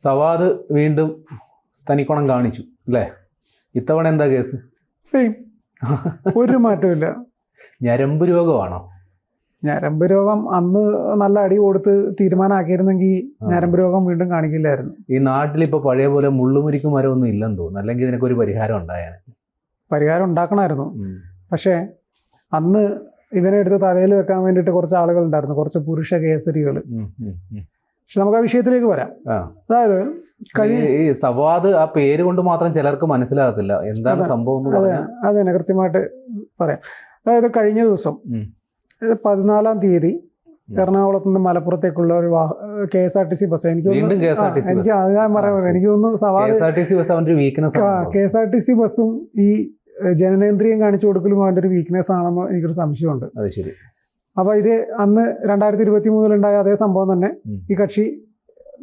സവാദ് വീണ്ടും തനിക്കോണം കാണിച്ചു അല്ലേ? ഇത്തവണ എന്താ കേസ്? സെയിം ഒരു മാറ്റമില്ല ഞരമ്പ് രോഗമാണോ? ഞരമ്പ് രോഗം അന്ന് നല്ല അടി കൊടുത്ത് തീരുമാനമാക്കിയിരുന്നെങ്കിൽ. ഞരമ്പ് രോഗം വീണ്ടും കാണിക്കില്ലായിരുന്നു. ഈ നാട്ടിൽ ഇപ്പൊ പഴയ പോലെ മുള്ളുമുരിക്ക് മരമൊന്നും ഇല്ലെന്ന് തോന്നുന്നു. അല്ലെങ്കിൽ ഇതിനൊക്കെ ഒരു പരിഹാരം ഉണ്ടായാൽ പരിഹാരം ഉണ്ടാക്കണമായിരുന്നു. പക്ഷേ അന്ന് ഇവനെ എടുത്ത് തലയിൽ വെക്കാൻ വേണ്ടിയിട്ട് കുറച്ച് ആളുകൾ ഉണ്ടായിരുന്നു കുറച്ച് പുരുഷ കേസരികൾ പക്ഷെ നമുക്ക് ആ വിഷയത്തിലേക്ക് വരാം. അതായത് ഈ സവാദ് ആ പേര് കൊണ്ട് മാത്രം ചിലർക്ക് മനസ്സിലാകത്തില്ല. എന്താണ്. സംഭവം അതെ. അത് കൃത്യമായിട്ട് പറയാം. അതായത് കഴിഞ്ഞ ദിവസം പതിനാലാം തീയതി എറണാകുളത്തു നിന്ന് മലപ്പുറത്തേക്കുള്ള ഒരു K S R T C bus. എനിക്ക് എനിക്ക് ഞാൻ പറയാം. എനിക്ക് തോന്നുന്നു Savad S R T C weakness K S R T C ബസ്സും ഈ ജനനേന്ദ്രിയം കാണിച്ചു കൊടുക്കലും അവന്റെ ഒരു വീക്ക്നെസ് ആണെന്ന് എനിക്കൊരു സംശയമുണ്ട്. അപ്പോൾ ഇത് അന്ന് രണ്ടായിരത്തി ഇരുപത്തി മൂന്നിലുണ്ടായ അതേ സംഭവം തന്നെ. ഈ കക്ഷി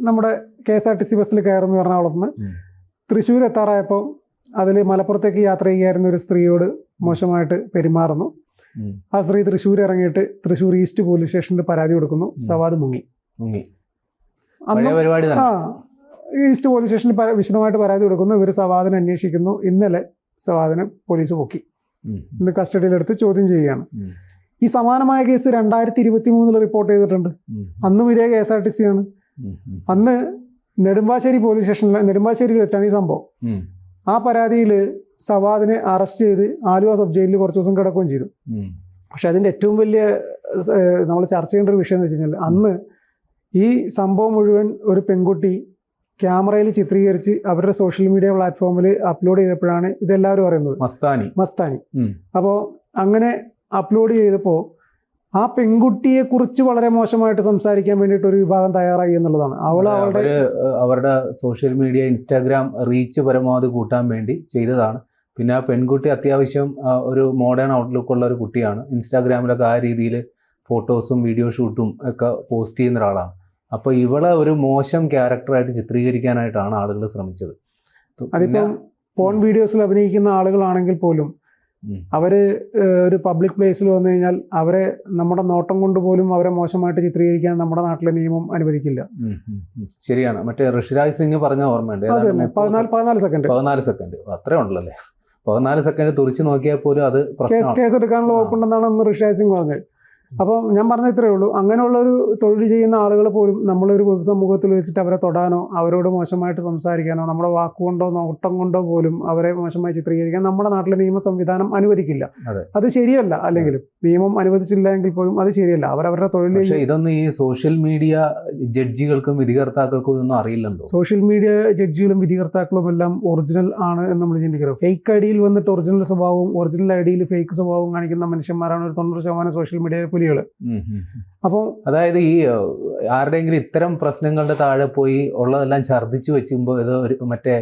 നമ്മുടെ K S R T C ബസ്സിൽ കയറുന്നു എറണാകുളത്ത് നിന്ന്. തൃശ്ശൂർ എത്താറായപ്പോൾ അതിൽ മലപ്പുറത്തേക്ക് യാത്ര ചെയ്യായിരുന്ന ഒരു സ്ത്രീയോട് മോശമായിട്ട് പെരുമാറുന്നു. ആ സ്ത്രീ തൃശ്ശൂർ ഇറങ്ങിയിട്ട് തൃശ്ശൂർ ഈസ്റ്റ് പോലീസ് സ്റ്റേഷനിൽ പരാതി കൊടുക്കുന്നു. സവാദ് മുങ്ങി. ആ ഈസ്റ്റ് പോലീസ് സ്റ്റേഷനിൽ വിശദമായിട്ട് പരാതി കൊടുക്കുന്നു. ഇവർ സവാദിനെ അന്വേഷിക്കുന്നു. ഇന്നലെ സവാദിനെ പോലീസ് പൊക്കി. ഇന്ന് കസ്റ്റഡിയിലെടുത്ത് ചോദ്യം ചെയ്യുകയാണ്. ഈ സമാനമായ കേസ് രണ്ടായിരത്തി ഇരുപത്തി മൂന്നിൽ റിപ്പോർട്ട് ചെയ്തിട്ടുണ്ട് അന്നും ഇതേ K S R T C ആണ്. അന്ന് നെടുമ്പാശ്ശേരി പോലീസ് സ്റ്റേഷനിലെ നെടുമ്പാശ്ശേരിയിൽ വെച്ചാണ് ഈ സംഭവം. ആ പരാതിയിൽ സവാദിനെ അറസ്റ്റ് ചെയ്ത് ആലുവ സബ് ജയിലിൽ കുറച്ച് ദിവസം കിടക്കുകയും ചെയ്തു. പക്ഷെ അതിന്റെ ഏറ്റവും വലിയ നമ്മൾ ചർച്ച ചെയ്യേണ്ട ഒരു വിഷയം എന്ന് വെച്ച് കഴിഞ്ഞാൽ അന്ന് ഈ സംഭവം മുഴുവൻ ഒരു പെൺകുട്ടി ക്യാമറയിൽ ചിത്രീകരിച്ച് അവരുടെ സോഷ്യൽ മീഡിയ പ്ലാറ്റ്ഫോമിൽ അപ്ലോഡ് ചെയ്തപ്പോഴാണ് ഇതെല്ലാവരും അറിയുന്നത്. മസ്താനി. മസ്താനി. അപ്പോൾ അങ്ങനെ അപ്ലോഡ് ചെയ്തപ്പോൾ ആ പെൺകുട്ടിയെ കുറിച്ച് വളരെ മോശമായിട്ട് സംസാരിക്കാൻ വേണ്ടിയിട്ട് ഒരു വിഭാഗം തയ്യാറായി എന്നുള്ളതാണ്. അവൾ അവളുടെ അവരുടെ സോഷ്യൽ മീഡിയ ഇൻസ്റ്റാഗ്രാം റീച്ച് പരമാവധി കൂട്ടാൻ വേണ്ടി ചെയ്തതാണ്. പിന്നെ ആ പെൺകുട്ടി അത്യാവശ്യം ഒരു മോഡേൺ ഔട്ട്ലുക്ക് ഉള്ള ഒരു കുട്ടിയാണ്. ഇൻസ്റ്റാഗ്രാമിലൊക്കെ ആ രീതിയിൽ ഫോട്ടോസും വീഡിയോ ഷൂട്ടും ഒക്കെ പോസ്റ്റ് ചെയ്യുന്ന ഒരാളാണ്. അപ്പോൾ ഇവളെ ഒരു മോശം ക്യാരക്ടറായിട്ട് ചിത്രീകരിക്കാനായിട്ടാണ് ആളുകൾ ശ്രമിച്ചത്. അതിപ്പോൾ അതിപ്പം പോൺ വീഡിയോസിൽ അഭിനയിക്കുന്ന ആളുകളാണെങ്കിൽ പോലും ഉം. അവർ ഒരു പബ്ലിക് പ്ലേസിൽ വന്നു കഴിഞ്ഞാൽ അവരെ നമ്മുടെ നോട്ടം കൊണ്ട് പോലും അവരെ മോശമായിട്ട് ചിത്രീകരിക്കാൻ നമ്മുടെ നാട്ടിലെ നിയമം അനുവദിക്കില്ല. ശരിയാണ്. മറ്റേ ഋഷിരാജ് സിംഗ് പറഞ്ഞ ഓർമ്മയുണ്ട്. പതിനാല് പതിനാല് സെക്കൻഡ് പതിനാല് സെക്കൻഡ് അത്രേ ഉണ്ടല്ലേ പതിനാല് സെക്കൻഡ് തുറച്ചു നോക്കിയാൽ പോലും അത് കേസ് എടുക്കാനുള്ള ഓപ്പൺ വകുപ്പുണ്ടെന്നാണ് ഋഷിരാജ് സിംഗ് പറഞ്ഞത്. അപ്പം ഞാൻ പറഞ്ഞ ഇത്രയേ ഉള്ളൂ. അങ്ങനെയുള്ള ഒരു തൊഴിൽ ചെയ്യുന്ന ആളുകൾ പോലും നമ്മളൊരു പൊതുസമൂഹത്തിൽ വെച്ചിട്ട് അവരെ തൊടാനോ അവരോട് മോശമായിട്ട് സംസാരിക്കാനോ നമ്മുടെ വാക്കുകൊണ്ടോ നോട്ടം കൊണ്ടോ പോലും അവരെ മോശമായി ചിത്രീകരിക്കാൻ നമ്മുടെ നാട്ടിലെ നിയമ സംവിധാനം അനുവദിക്കില്ല. അത്. ശരിയല്ല. അല്ലെങ്കിലും നിയമം അനുവദിച്ചില്ല എങ്കിൽ പോലും അത് ശരിയല്ല. അവരവരുടെ തൊഴിൽ ഇതൊന്നും ഈ സോഷ്യൽ മീഡിയ ജഡ്ജികൾക്കും വിധികർത്താക്കൾക്കും ഇതൊന്നും അറിയില്ലല്ലോ സോഷ്യൽ മീഡിയ ജഡ്ജികളും വിധികർത്താക്കളും എല്ലാം ഒറിജിനൽ ആണ് എന്ന് നമ്മൾ ചിന്തിക്കുന്നത് ഫേക്ക് ഐഡിയിൽ ഡിയിൽ വന്നിട്ട് ഒറിജിനൽ സ്വഭാവവും ഒറിജിനൽ ഐഡിയിൽ ഫേക്ക് സ്വഭാവവും കാണിക്കുന്ന മനുഷ്യന്മാരാണ് ഒരു തൊണ്ണൂറ് ശതമാനം സോഷ്യൽ മീഡിയ പുലികൾ. അപ്പോൾ അതായത് ഈ ഏഹ്, ആരുടെയെങ്കിലും ഇത്തരം പ്രശ്നങ്ങളുടെ താഴെ പോയി ഉള്ളതെല്ലാം ഛർദ്ദിച്ചു വെച്ചുമ്പോൾ ഇത് ഒരു മറ്റേ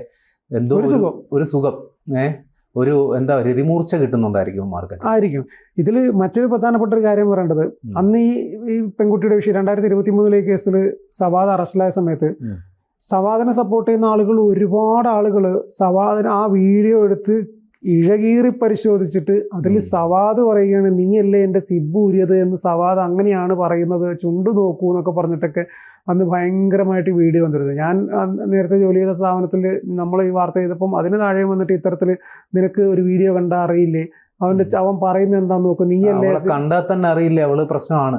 എന്തോ ഒരു സുഖം. ഒരു സുഖം ഏ? ഒരു എന്താ രതിമൂർച്ച കിട്ടുന്നുണ്ടായിരിക്കും മാർക്കറ്റ് ആയിരിക്കും. ഇതിൽ മറ്റൊരു പ്രധാനപ്പെട്ട ഒരു കാര്യം പറയേണ്ടത്. അന്ന് ഈ ഈ പെൺകുട്ടിയുടെ വിഷയം രണ്ടായിരത്തി ഇരുപത്തി മൂന്നിലെ കേസിൽ സവാദ് അറസ്റ്റിലായ സമയത്ത്. സവാദിനെ സപ്പോർട്ട് ചെയ്യുന്ന ആളുകൾ ഒരുപാട് ആളുകൾ സവാദിന് ആ വീഡിയോ എടുത്ത് ഇഴകീറി പരിശോധിച്ചിട്ട് അതിൽ സവാദ് പറയുകയാണ് നീയല്ലേ എന്റെ സിബ് ഊരിയത്? എന്ന് സവാദ് അങ്ങനെയാണ് പറയുന്നത് ചുണ്ടു നോക്കൂ എന്നൊക്കെ പറഞ്ഞിട്ടൊക്കെ അന്ന് ഭയങ്കരമായിട്ട് വീഡിയോ വന്നിരുന്നത് ഞാൻ നേരത്തെ ജോലി ചെയ്ത സ്ഥാപനത്തിൽ നമ്മൾ ഈ വാർത്ത ചെയ്തപ്പം അതിന് താഴെ വന്നിട്ട് ഇത്തരത്തിൽ നിനക്ക് ഒരു വീഡിയോ കണ്ടാൽ അറിയില്ലേ? അവന്റെ അവൻ പറയുന്നത് എന്താന്ന് നോക്കും നീയല്ലേ കണ്ടാൽ തന്നെ അറിയില്ലേ? അവൾ പ്രശ്നമാണ്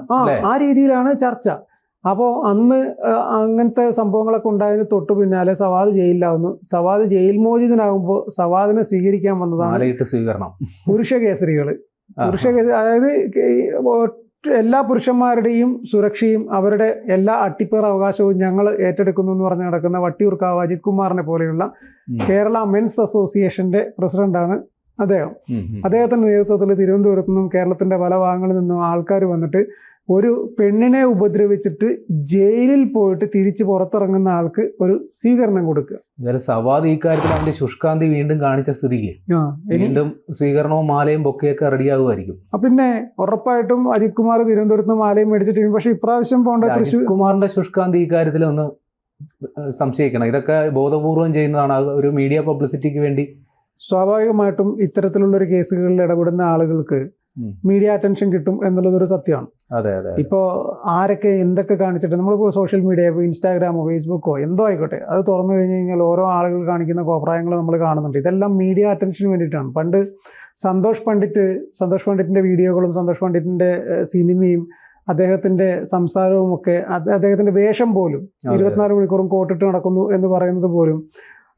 ആ രീതിയിലാണ് ചർച്ച. അപ്പോൾ അന്ന് അങ്ങനത്തെ സംഭവങ്ങളൊക്കെ ഉണ്ടായതിന് തൊട്ട് പിന്നാലെ സവാദ് ജയിലിലാവുന്നു. സവാദ് ജയിൽ മോചിതനാകുമ്പോൾ സവാദിനെ സ്വീകരിക്കാൻ വന്നതാണ് സ്വീകരണം. പുരുഷ കേസരികൾ പുരുഷ കേസരി അതായത് എല്ലാ പുരുഷന്മാരുടെയും സുരക്ഷയും അവരുടെ എല്ലാ അട്ടിപ്പേർ അവകാശവും ഞങ്ങൾ ഏറ്റെടുക്കുന്നു എന്ന് പറഞ്ഞ് നടക്കുന്ന വട്ടിയൂർക്കാവ് അജിത് കുമാറിനെ പോലെയുള്ള കേരള മെൻസ് അസോസിയേഷന്റെ പ്രസിഡന്റാണ് അദ്ദേഹം. അദ്ദേഹത്തിന്റെ നേതൃത്വത്തിൽ തിരുവനന്തപുരത്തു നിന്നും കേരളത്തിന്റെ പല ഭാഗങ്ങളിൽ നിന്നും ആൾക്കാർ വന്നിട്ട് ഒരു പെണ്ണിനെ ഉപദ്രവിച്ചിട്ട് ജയിലിൽ പോയിട്ട് തിരിച്ച് പുറത്തിറങ്ങുന്ന ആൾക്ക് ഒരു സ്വീകരണം കൊടുക്കുക. സവാദ് ഈ കാര്യത്തിൽ അവന്റെ ശുഷ്കാന്തി വീണ്ടും കാണിച്ച സ്ഥിതിക്ക് വീണ്ടും സ്വീകരണവും മാലയും ബൊക്കെയൊക്കെ റെഡിയാകുമായിരിക്കും പിന്നെ ഉറപ്പായിട്ടും അജിത് കുമാർ തിരുവനന്തപുരത്ത് മാലയും മേടിച്ചിട്ട് പക്ഷെ ഇപ്രാവശ്യം പോകേണ്ട തൃശ്ശൂർ കുമാറിന്റെ ശുഷ്കാന്തി ഈ കാര്യത്തിൽ ഒന്ന് സംശയിക്കണം. ഇതൊക്കെ ബോധപൂർവം ചെയ്യുന്നതാണ്. ഒരു മീഡിയ പബ്ലിസിറ്റിക്ക് വേണ്ടി സ്വാഭാവികമായിട്ടും ഇത്തരത്തിലുള്ള ഒരു കേസുകളിൽ ഇടപെടുന്ന ആളുകൾക്ക്. മീഡിയ അറ്റൻഷൻ കിട്ടും എന്നുള്ളതൊരു സത്യമാണ്. ഇപ്പോൾ ആരൊക്കെ എന്തൊക്കെ കാണിച്ചിട്ട് നമ്മളിപ്പോൾ സോഷ്യൽ മീഡിയ ഇപ്പോൾ ഇൻസ്റ്റാഗ്രാമോ ഫേസ്ബുക്കോ എന്തോ ആയിക്കോട്ടെ അത് തുറന്നു കഴിഞ്ഞ് കഴിഞ്ഞാൽ ഓരോ ആളുകൾ കാണിക്കുന്ന കോപ്രായങ്ങൾ നമ്മൾ കാണുന്നുണ്ട്. ഇതെല്ലാം മീഡിയ അറ്റൻഷന് വേണ്ടിയിട്ടാണ്. പണ്ട് സന്തോഷ് പണ്ഡിറ്റ് സന്തോഷ് പണ്ഡിറ്റിന്റെ വീഡിയോകളും സന്തോഷ് പണ്ഡിറ്റിന്റെ സിനിമയും അദ്ദേഹത്തിന്റെ സംസാരവും ഒക്കെ അദ്ദേഹത്തിന്റെ വേഷം പോലും. ഇരുപത്തിനാല് മണിക്കൂറും കോട്ടിട്ട് നടക്കുന്നു എന്ന് പറയുന്നത് പോലും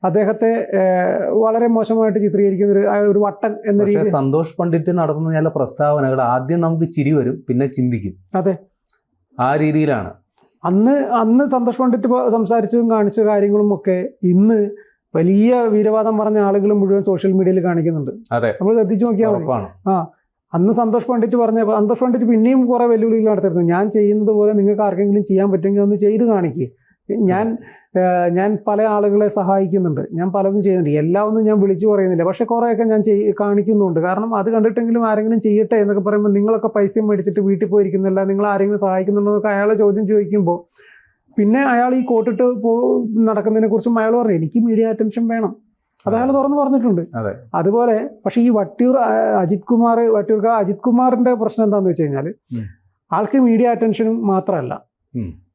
അദ്ദേഹത്തെ വളരെ മോശമായിട്ട് ചിത്രീകരിക്കുന്ന ഒരു ഒരു വട്ടൻ എന്ന രീതിയിൽ സന്തോഷ് പണ്ഡിറ്റ് നടത്തുന്ന ചില പ്രസ്താവനകൾ ആദ്യം നമുക്ക് ചിരി വരും പിന്നെ ചിന്തിക്കും. അതെ. ആ രീതിയിലാണ്. അന്ന് അന്ന് സന്തോഷ് പണ്ഡിറ്റ് സംസാരിച്ചതും കാണിച്ച കാര്യങ്ങളും ഒക്കെ ഇന്ന് വലിയ വീരവാദം പറഞ്ഞ ആളുകൾ മുഴുവൻ സോഷ്യൽ മീഡിയയിൽ കാണിക്കുന്നുണ്ട്. അതെ. നമ്മൾ ശ്രദ്ധിച്ചു നോക്കിയാൽ ആ അന്ന് സന്തോഷ് പണ്ഡിറ്റ് പറഞ്ഞ സന്തോഷ് പണ്ഡിറ്റ് പിന്നെയും കുറെ വെല്ലുവിളികൾ നടത്തിയിരുന്നു. ഞാൻ ചെയ്യുന്നത് പോലെ നിങ്ങൾക്ക് ആർക്കെങ്കിലും ചെയ്യാൻ പറ്റുമെങ്കിൽ ഒന്ന് ചെയ്ത് കാണിക്കുക ഞാൻ ഞാൻ പല ആളുകളെ സഹായിക്കുന്നുണ്ട്. ഞാൻ പലതും ചെയ്യുന്നുണ്ട്. എല്ലാം ഒന്നും ഞാൻ വിളിച്ചു പറയുന്നില്ല. പക്ഷെ കുറേയൊക്കെ ഞാൻ ചെയ് കാണിക്കുന്നുണ്ട്. കാരണം അത് കണ്ടിട്ടെങ്കിലും ആരെങ്കിലും ചെയ്യട്ടെ എന്നൊക്കെ പറയുമ്പോൾ നിങ്ങളൊക്കെ പൈസ മേടിച്ചിട്ട് വീട്ടിൽ പോയിരിക്കുന്നില്ല നിങ്ങൾ ആരെങ്കിലും സഹായിക്കുന്നുണ്ടോ എന്നൊക്കെ അയാളെ ചോദ്യം ചോദിക്കുമ്പോൾ പിന്നെ അയാൾ ഈ കോട്ടിട്ട് പോ നടക്കുന്നതിനെ കുറിച്ചും അയാൾ പറഞ്ഞു എനിക്ക് മീഡിയ അറ്റൻഷൻ വേണം. അത് അയാൾ തുറന്നു പറഞ്ഞിട്ടുണ്ട്. അതെ. അതുപോലെ പക്ഷേ ഈ വട്ടിയൂർ അജിത് കുമാർ വട്ടിയൂർക്ക അജിത് കുമാറിന്റെ പ്രശ്നം എന്താണെന്ന് വെച്ച് കഴിഞ്ഞാൽ ആൾക്ക് മീഡിയ അറ്റൻഷനും മാത്രമല്ല.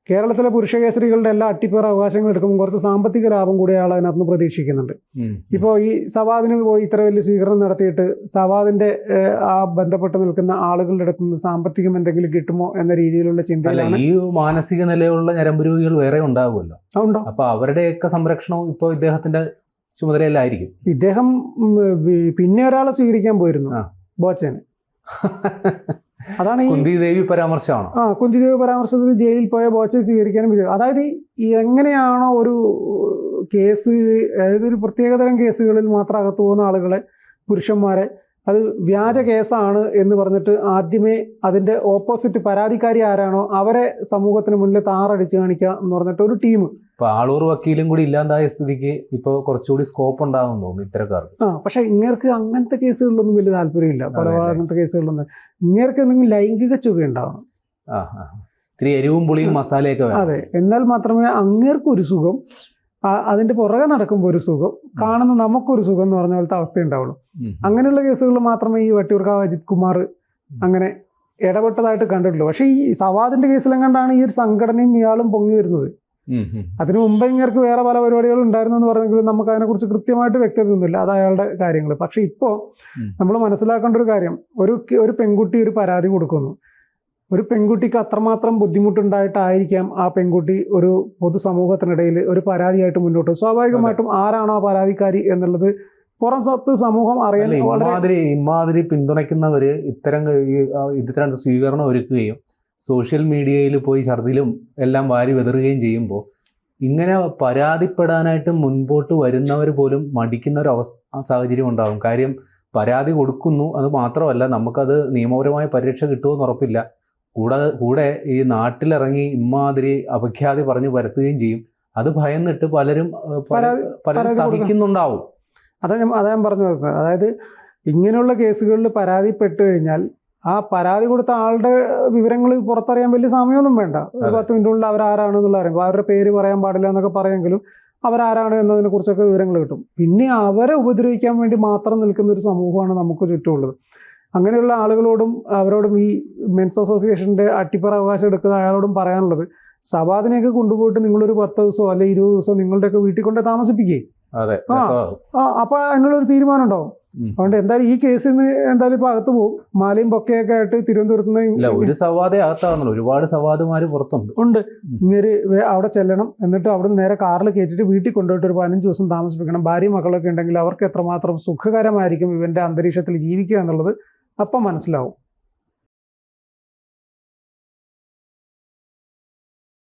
കേരളത്തിലെ പുരുഷ കേസരികളുടെ എല്ലാ അട്ടിപ്പേർ അവകാശങ്ങൾ എടുക്കുമ്പോൾ കുറച്ച് സാമ്പത്തിക ലാഭം കൂടി അയാൾ അതിനകത്ത് നിന്ന് പ്രതീക്ഷിക്കുന്നുണ്ട് ഇപ്പോൾ ഈ സവാദിന് പോയി ഇത്ര വലിയ സ്വീകരണം നടത്തിയിട്ട് സവാദിന്റെ ആ ബന്ധപ്പെട്ട് നിൽക്കുന്ന ആളുകളുടെ അടുത്ത് നിന്ന് സാമ്പത്തികം എന്തെങ്കിലും കിട്ടുമോ എന്ന രീതിയിലുള്ള ചിന്തയിലാണ് ഈ മാനസിക നിലയുള്ള ഞരമ്പ് രോഗികൾ വേറെ ഉണ്ടാകുമല്ലോ. ഉണ്ടോ? അപ്പൊ അവരുടെയൊക്കെ സംരക്ഷണവും ഇപ്പോൾ ഇദ്ദേഹത്തിന്റെ ചുമതലയിലായിരിക്കും ഇദ്ദേഹം പിന്നെ ഒരാളെ സ്വീകരിക്കാൻ പോയിരുന്നു. ബോച്ചന് അതാണ് കുന്തിദേവി കുന്തി ദേവി പരാമർശമാണ്? ആ കുന്തിദേവ് പരാമർശത്തിൽ ജയിലിൽ പോയ ബോച്ചെ സ്വീകരിക്കാനും വിചാരിച്ചു അതായത് എങ്ങനെയാണോ ഒരു കേസ് അതായത് ഒരു പ്രത്യേകതരം കേസുകളിൽ മാത്രം അകത്തു പോകുന്ന ആളുകളെ പുരുഷന്മാരെ അത് വ്യാജ കേസാണ് എന്ന് പറഞ്ഞിട്ട് ആദ്യമേ അതിന്റെ ഓപ്പോസിറ്റ് പരാതിക്കാരി ആരാണോ അവരെ സമൂഹത്തിന് മുന്നിൽ താറടിച്ച് കാണിക്കുക എന്ന് പറഞ്ഞിട്ട് ഒരു ടീം. ഇപ്പൊ ആളൂർ വക്കീലും കൂടി ഇല്ലാതായ സ്ഥിതിക്ക് ഇപ്പൊ കുറച്ചുകൂടി സ്കോപ്പ് ഉണ്ടാകും തോന്നുന്നു ഇത്തരക്കാർക്ക്. ആ പക്ഷെ ഇങ്ങേർക്ക് അങ്ങനത്തെ കേസുകളിലൊന്നും വലിയ താല്പര്യമില്ല. അങ്ങനത്തെ കേസുകളിലൊന്നും. ഇങ്ങേർക്ക് എന്തെങ്കിലും ലൈംഗിക ചുവ ഉണ്ടാവണം. ആ ആ. ഇത്തിരി എരിവും പുളിയും മസാലയൊക്കെ അതെ എന്നാൽ മാത്രമേ അങ്ങേർക്കൊരു സുഖം അതിന്റെ പുറകെ നടക്കുമ്പോൾ ഒരു സുഖം. കാണുന്ന നമുക്കൊരു സുഖം എന്ന് പറഞ്ഞ പോലത്തെ അവസ്ഥ ഉണ്ടാവുള്ളൂ അങ്ങനെയുള്ള കേസുകളിൽ മാത്രമേ ഈ വട്ടിയൂർക്കാവ് അജിത് കുമാർ അങ്ങനെ ഇടപെട്ടതായിട്ട് കണ്ടിട്ടുള്ളൂ. പക്ഷേ ഈ സവാദിന്റെ കേസിലെങ്ങാണ്ടാണ് ഈ ഒരു സംഘടനയും ഇയാളും പൊങ്ങി വരുന്നത്. അതിനു മുമ്പ് ഇങ്ങർക്ക് വേറെ പല പരിപാടികളും ഉണ്ടായിരുന്നു എന്ന് പറഞ്ഞെങ്കിലും നമുക്ക് അതിനെക്കുറിച്ച് കൃത്യമായിട്ട് വ്യക്തത ഒന്നുമില്ല. അത് അയാളുടെ കാര്യങ്ങൾ പക്ഷെ ഇപ്പോൾ നമ്മൾ മനസ്സിലാക്കേണ്ട ഒരു കാര്യം ഒരു ഒരു പെൺകുട്ടി ഒരു പരാതി കൊടുക്കുന്നു. ഒരു പെൺകുട്ടിക്ക് അത്രമാത്രം ബുദ്ധിമുട്ടുണ്ടായിട്ടായിരിക്കാം ആ പെൺകുട്ടി ഒരു പൊതുസമൂഹത്തിനിടയിൽ ഒരു പരാതിയായിട്ട് മുന്നോട്ട്. സ്വാഭാവികമായിട്ടും ആരാണോ ആ പരാതിക്കാരി എന്നുള്ളത് പുറം സത്ത് സമൂഹം അറിയാൻ ഇമാതിരി ഇമാതിരി പിന്തുണയ്ക്കുന്നവര് ഇത്തരം ഇത്തരം സ്വീകരണം ഒരുക്കുകയും സോഷ്യൽ മീഡിയയിൽ പോയി ഛർദിലും എല്ലാം വാരി വെതറുകയും ചെയ്യുമ്പോൾ ഇങ്ങനെ പരാതിപ്പെടാനായിട്ട് മുൻപോട്ട് വരുന്നവർ പോലും മടിക്കുന്ന ഒരു അവസ്ഥ സാഹചര്യം ഉണ്ടാകും കാര്യം പരാതി കൊടുക്കുന്നു അത് മാത്രമല്ല നമുക്കത് നിയമപരമായ പരിരക്ഷ കിട്ടുമെന്ന് ഉറപ്പില്ല. കൂടാതെ കൂടെ ഈ നാട്ടിലിറങ്ങി ഇമാതിരി അപഖ്യാതി പറഞ്ഞു പരത്തുകയും ചെയ്യും. അത് ഭയന്നിട്ട് പലരും പലരും സഹിക്കുന്നുണ്ടാവും. അതാ ഞാൻ അതാ ഞാൻ പറഞ്ഞു വരുന്നത്. അതായത് ഇങ്ങനെയുള്ള കേസുകളിൽ പരാതിപ്പെട്ട് കഴിഞ്ഞാൽ ആ പരാതി കൊടുത്ത ആളുടെ വിവരങ്ങൾ പുറത്തറിയാൻ വലിയ സമയമൊന്നും വേണ്ട. ഒരു. പത്ത് മിനിറ്റുള്ളിൽ അവരാരാണെന്നുള്ള അറിയുമ്പോൾ അവരുടെ പേര് പറയാൻ പാടില്ല എന്നൊക്കെ പറയുമെങ്കിലും അവരാരാണ് എന്നതിനെ കുറിച്ചൊക്കെ വിവരങ്ങൾ കിട്ടും. പിന്നെ അവരെ ഉപദ്രവിക്കാൻ വേണ്ടി മാത്രം നിൽക്കുന്ന ഒരു സമൂഹമാണ് നമുക്ക് ചുറ്റുമുള്ളത്. അങ്ങനെയുള്ള ആളുകളോടും അവരോടും ഈ മെൻസ് അസോസിയേഷന്റെ അട്ടിപ്പറ അവകാശം എടുക്കുന്ന അയാളോടും പറയാനുള്ളത് സവാദിനെയൊക്കെ കൊണ്ടുപോയിട്ട് നിങ്ങളൊരു പത്ത് ദിവസമോ അല്ലെങ്കിൽ ഇരുപത് ദിവസമോ നിങ്ങളുടെയൊക്കെ വീട്ടിൽ കൊണ്ട് താമസിപ്പിക്കേ? ആ. അപ്പൊ അതിനുള്ളൊരു തീരുമാനം ഉണ്ടാവും അതുകൊണ്ട് എന്തായാലും ഈ കേസിൽ നിന്ന് എന്തായാലും ഇപ്പൊ അകത്ത് പോകും. മാലയും പൊക്കയൊക്കെ ആയിട്ട് തിരുവനന്തപുരത്ത് നിന്ന് ഒരു സവാദേ അകത്താകുന്നുള്ളൂ ഒരുപാട് സവാദുമാര് പുറത്തുണ്ട്. ഉണ്ട്. ഇങ്ങനെ അവിടെ ചെല്ലണം. എന്നിട്ട് അവിടെ നിന്ന് നേരെ കാറിൽ കയറ്റിട്ട് വീട്ടിൽ കൊണ്ടുപോയിട്ട് ഒരു പതിനഞ്ച് ദിവസം താമസിപ്പിക്കണം. ഭാര്യ മക്കളൊക്കെ ഉണ്ടെങ്കിൽ അവർക്ക് എത്രമാത്രം സുഖകരമായിരിക്കും ഇവന്റെ അന്തരീക്ഷത്തിൽ ജീവിക്കുക എന്നുള്ളത് അപ്പം മനസ്സിലാവും.